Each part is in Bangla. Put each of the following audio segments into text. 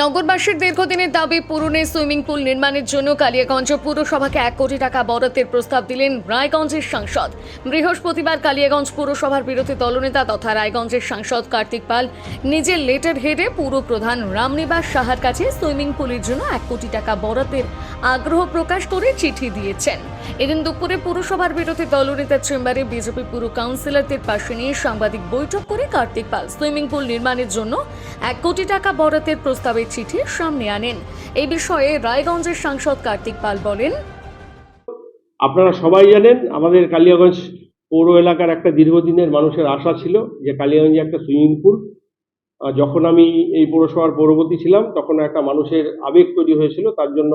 নগরবাসীর দীর্ঘদিনের দাবি পূরণে সুইমিং পুল নির্মাণের জন্য কালিয়াগঞ্জ পুরসভাকে এক কোটি টাকা বরাদ্দের প্রস্তাব দিলেন রায়গঞ্জের সাংসদ। বৃহস্পতিবার কালিয়াগঞ্জ পুরসভার বিরোধী দলনেতা তথা রায়গঞ্জের সাংসদ কার্তিক পাল নিজের লেটার হেডে পুর প্রধান রামনিবাস সাহার কাছে সুইমিং পুলের জন্য এক কোটি টাকা বরাদ্দের আগ্রহ প্রকাশ করে চিঠি দিয়েছেন। এদিন দুপুরে পুরসভার বিরোধী দলনেতার চেম্বারে বিজেপি পুর কাউন্সিলরদের পাশে নিয়ে সাংবাদিক বৈঠক করে কার্তিক পাল সুইমিং পুল নির্মাণের জন্য এক কোটি টাকা বরাতের প্রস্তাবের চিঠি সামনে আনেন। এই বিষয়ে রায়গঞ্জের সাংসদ কার্তিক পাল বলেন, আপনারা সবাই জানেন আমাদের কালিয়াগঞ্জ পৌর এলাকার একটা দীর্ঘদিনের মানুষের আশা ছিল যে কালিয়াগঞ্জে একটা সুইমিং পুল যখন আমি এই পৌরসভার পৌরপতি ছিলাম তখন একটা মানুষের আবেগ তৈরি হয়েছিল, তার জন্য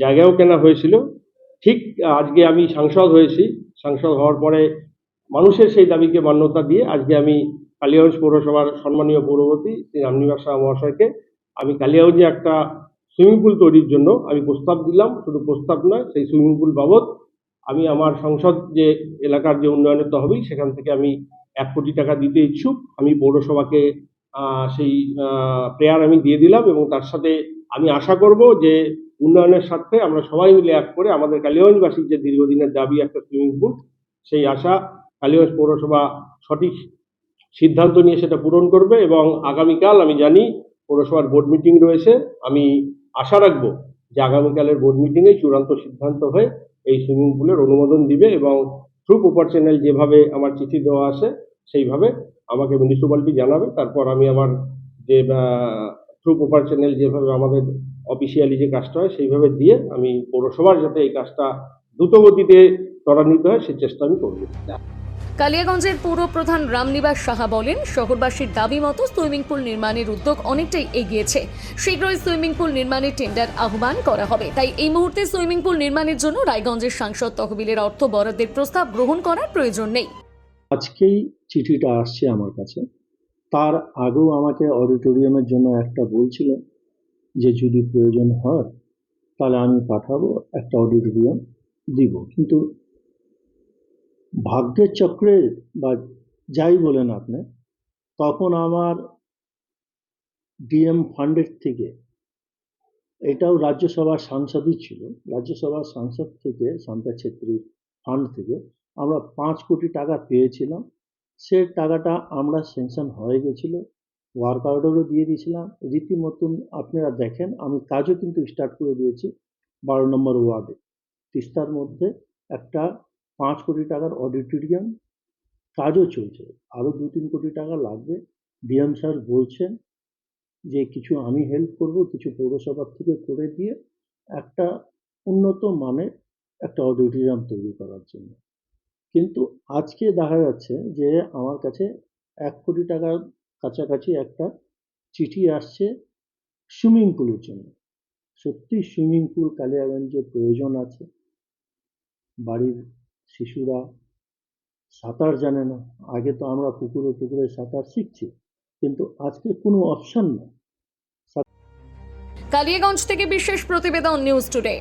জায়গাও কেনা হয়েছিল। ঠিক আজকে আমি সাংসদ হয়েছি। সাংসদ হওয়ার পরে মানুষের সেই দাবিকে মান্যতা দিয়ে আজকে আমি কালিয়াগঞ্জ পৌরসভার সম্মানীয় পৌরপতি শ্রী রামনিবাস মহাশয়কে আমি কালিয়াগঞ্জে একটা সুইমিং পুল তৈরির জন্য আমি প্রস্তাব দিলাম। শুধু প্রস্তাব নয়, সেই সুইমিং পুল বাবদ আমি আমার সংসদ যে এলাকার যে উন্নয়নের তহবিল, সেখান থেকে আমি এক কোটি টাকা দিতে ইচ্ছুক। আমি পৌরসভাকে সেই প্রেয়ার আমি দিয়ে দিলাম এবং তার সাথে আমি আশা করব যে উন্নয়নের স্বার্থে আমরা সবাই মিলে এক করে আমাদের কালিগঞ্জবাসীর যে দীর্ঘদিনের দাবি একটা সুইমিং পুল সেই আশা কালিগঞ্জ পৌরসভা সঠিক সিদ্ধান্ত নিয়ে সেটা পূরণ করবে এবং আগামীকাল আমি জানি পৌরসভার বোর্ড মিটিং রয়েছে। আমি আশা রাখব যে আগামীকালের বোর্ড মিটিংয়ে চূড়ান্ত সিদ্ধান্ত হয়ে এই সুইমিং পুলের অনুমোদন দিবে এবং থ্রু প্রপার চ্যানেল যেভাবে আমার চিঠি দেওয়া আছে, সেইভাবে আমাকে মিউনিসিপ্যালিটি জানাবে। তারপর আমি আমার যে থ্রু প্রপার চ্যানেল যেভাবে আমাদের অফিসিয়ালি যে কাজটা হয় সেইভাবে দিয়ে আমি পৌরসভার যাতে এই কাজটা দ্রুত গতিতে ত্বরান্বিত হয় সেই চেষ্টা আমি করব। কালিয়াগঞ্জের পৌর প্রধান রামনিবাস সাহা বলেন শহরবাসীর দাবি মতো সুইমিং পুল নির্মাণের উদ্যোগ অনেকটাই এগিয়েছে। শীঘ্রই সুইমিং পুল নির্মাণের টেন্ডার আহ্বান করা হবে। তাই এই মুহূর্তে সুইমিং পুল নির্মাণের জন্য রায়গঞ্জের সাংসদ তহবিলের অর্থ বরাদ্দের প্রস্তাব গ্রহণ করার প্রয়োজন নেই। আজকেই চিঠিটা আসছে আমার কাছে। তার আগেও আমাকে অডিটোরিয়ামের জন্য একটা বলছিলেন যে যদি প্রয়োজন হয়, তাহলে আমি পাঠাবো, একটা অডিটোরিয়াম দিব। কিন্তু ভাগ্যের চক্রে বা যাই বলেন আপনি, তখন আমার ডিএম ফান্ডের থেকে, এটাও রাজ্যসভার সাংসদই ছিল, রাজ্যসভার সাংসদ থেকে শান্তা ছেত্রীর ফান্ড থেকে আমরা পাঁচ কোটি টাকা পেয়েছিলাম। সে টাকাটা আমরা স্যাংশন হয়ে গেছিল। ওয়ার্ক অর্ডারও দিয়ে দিয়েছিলাম। রীতিমতন আপনারা দেখেন, আমি কাজও কিন্তু স্টার্ট করে দিয়েছি বারো নম্বর ওয়ার্ডে। তিস্তার মধ্যে একটা পাঁচ কোটি টাকার অডিটোরিয়াম কাজও চলছে। আরও দু তিন কোটি টাকা লাগবে। ডিএম স্যার বলছেন যে কিছু আমি হেল্প করব, কিছু পৌরসভার থেকে করে দিয়ে একটা উন্নত মানের একটা অডিটোরিয়াম তৈরি করার জন্য। কিন্তু আজকে দেখা যাচ্ছে যে আমার কাছে এক কোটি টাকার কাছাকাছি একটা চিঠি আসছে সুইমিং পুলের জন্য। সত্যি সুইমিং পুল, কালিয়াগঞ্জে প্রয়োজন আছে, বাড়ির শিশুরা সাঁতার জানে না। আগে তো আমরা পুকুরে পুকুরে সাঁতার শিখছি, কিন্তু আজকে কোনো অপশন নেই। কালিয়াগঞ্জ থেকে বিশেষ প্রতিবেদন নিউজ টুডে।